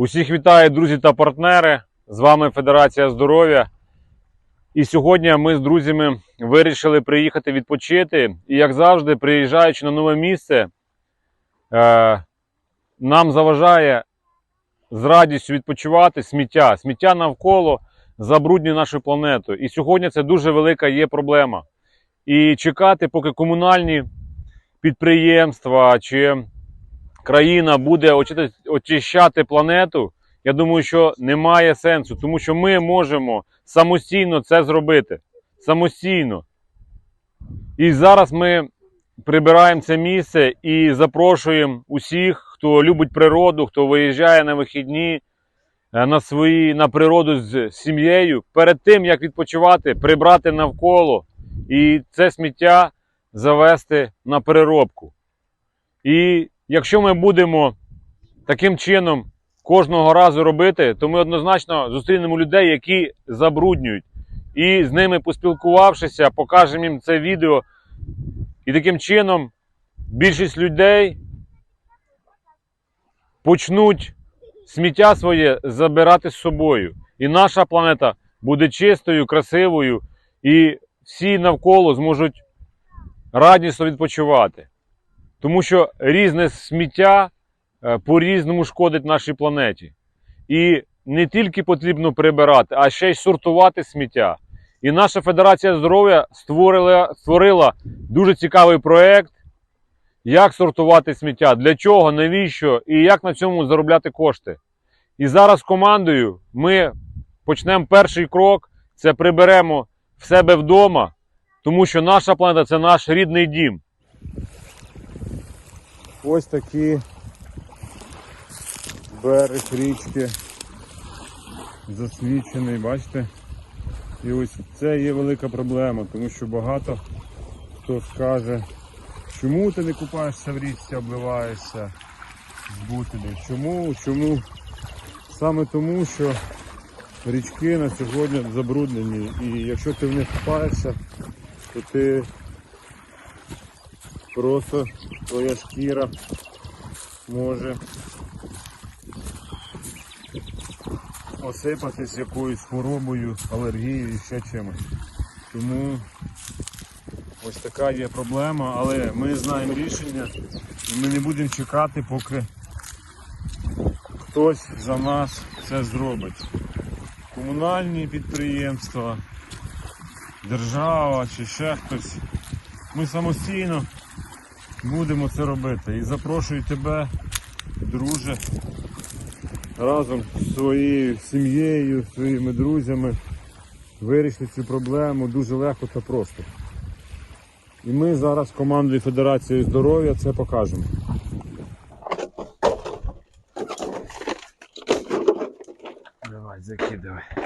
Усіх вітаю, друзі та партнери. З вами Федерація здоров'я. І сьогодні ми з друзями вирішили приїхати відпочити. І, як завжди, приїжджаючи на нове місце, е, нам заважає з радістю відпочивати сміття. Сміття навколо забруднює нашу планету. І сьогодні це дуже велика є проблема. І чекати, поки комунальні підприємства чи країна буде очищати планету, я думаю, що немає сенсу, тому що ми можемо самостійно це зробити. Самостійно. І зараз ми прибираємо це місце і запрошуємо усіх, хто любить природу, хто виїжджає на вихідні е, на свої на природу з сім'єю. Перед тим як відпочивати, прибрати навколо і це сміття завести на переробку. І якщо ми будемо таким чином кожного разу робити, то ми однозначно зустрінемо людей, які забруднюють. І з ними поспілкувавшися, покажемо їм це відео. І таким чином більшість людей почнуть сміття своє забирати з собою. І наша планета буде чистою, красивою, і всі навколо зможуть радісно відпочивати. Тому що різне сміття е, по-різному шкодить нашій планеті. І не тільки потрібно прибирати, а ще й сортувати сміття. І наша Федерація здоров'я створила, створила дуже цікавий проєкт, як сортувати сміття, для чого, навіщо і як на цьому заробляти кошти. І зараз командою ми почнемо перший крок це приберемо в себе вдома, тому що наша планета це наш рідний дім. Ось такий берег річки засвічений, бачите? І ось це є велика проблема, тому що багато хто скаже, чому ти не купаєшся в річці, обливаєшся з бутилів? Чому? Чому? Саме тому, що річки на сьогодні забруднені. І якщо ти в них купаєшся, то ти просто твоя шкіра може осипатись якоюсь хворобою, алергією і ще чимось. Тому ось така є проблема, але ми знаємо рішення і ми не будемо чекати, поки хтось за нас це зробить. Комунальні підприємства, держава чи ще хтось. Ми самостійно будемо це робити. І запрошую тебе, друже, разом з своєю сім'єю, своїми друзями вирішити цю проблему дуже легко та просто. І ми зараз командою Федерації здоров'я це покажемо. Давай, закидывай.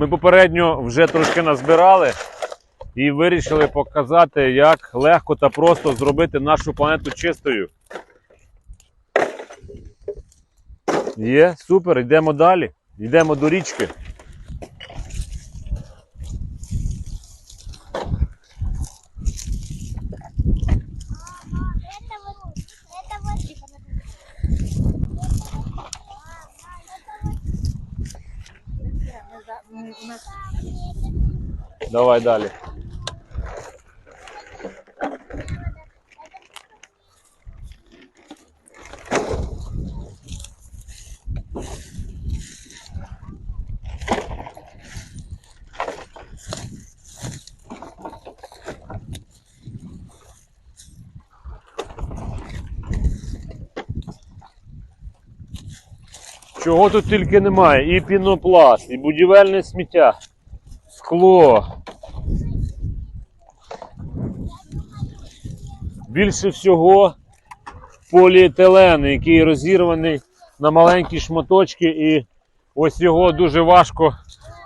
Ми попередньо вже трошки назбирали і вирішили показати, як легко та просто зробити нашу планету чистою. Є, супер, йдемо далі. Йдемо до річки. Давай далі. Чого тут тільки немає? І пінопласт, і будівельне сміття, скло. Більше всього поліетилен, який розірваний на маленькі шматочки, і ось його дуже важко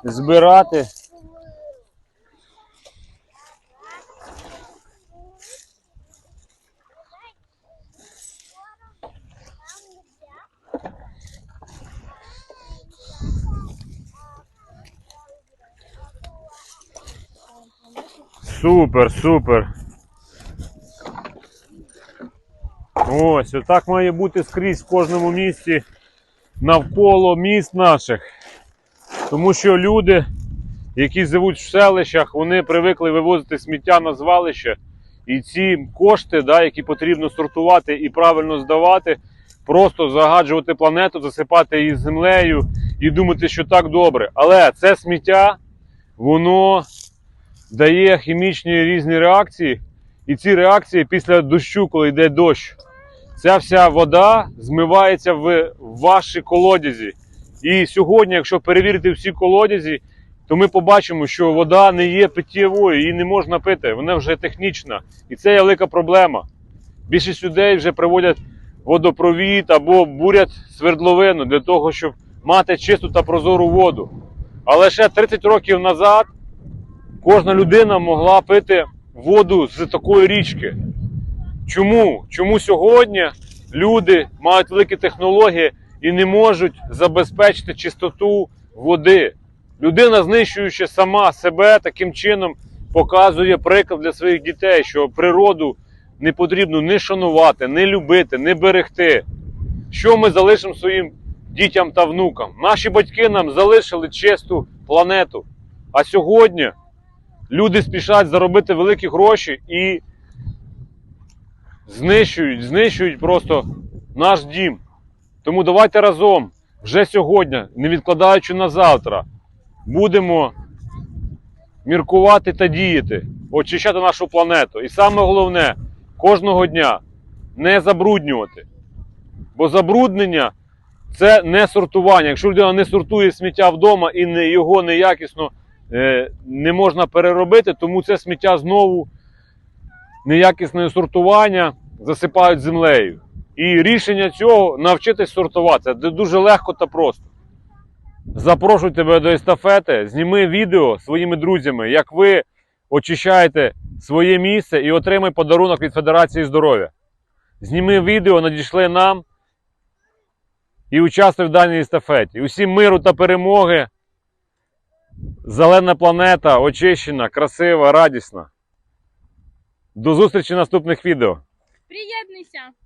збирати. Супер, супер. Ось, отак має бути скрізь в кожному місті навколо міст наших. Тому що люди, які живуть в селищах, вони привикли вивозити сміття на звалище. І ці кошти, да, які потрібно сортувати і правильно здавати, просто загаджувати планету, засипати її землею і думати, що так добре. Але це сміття, воно дає хімічні різні реакції. І ці реакції після дощу, коли йде дощ, ця вся вода змивається в ваші колодязі. І сьогодні, якщо перевірити всі колодязі, то ми побачимо, що вода не є питєвою, її не можна пити, вона вже технічна. І це є велика проблема. Більшість людей вже приводять водопровід або бурять свердловину для того, щоб мати чисту та прозору воду. Але ще 30 років назад кожна людина могла пити воду з такої річки. Чому? Чому сьогодні люди мають великі технології і не можуть забезпечити чистоту води? Людина, знищуючи сама себе, таким чином показує приклад для своїх дітей, що природу не потрібно не шанувати, не любити, не берегти. Що ми залишимо своїм дітям та внукам? Наші батьки нам залишили чисту планету. А сьогодні люди спішать заробити великі гроші і знищують, знищують просто наш дім. Тому давайте разом, вже сьогодні, не відкладаючи на завтра, будемо міркувати та діяти, очищати нашу планету. І саме головне, кожного дня не забруднювати. Бо забруднення це не сортування. Якщо людина не сортує сміття вдома і не, його неякісно не можна переробити, тому це сміття знову неякісне сортування засипають землею. І рішення цього навчитись сортувати. Це дуже легко та просто. Запрошую тебе до естафети, зніми відео своїми друзями, як ви очищаєте своє місце і отримай подарунок від Федерації здоров'я. Зніми відео, надійшли нам і участвуй в даній естафеті. Усім миру та перемоги. Зелена планета очищена, красива, радісна. До зустрічі в наступних відео. Приєднуйся!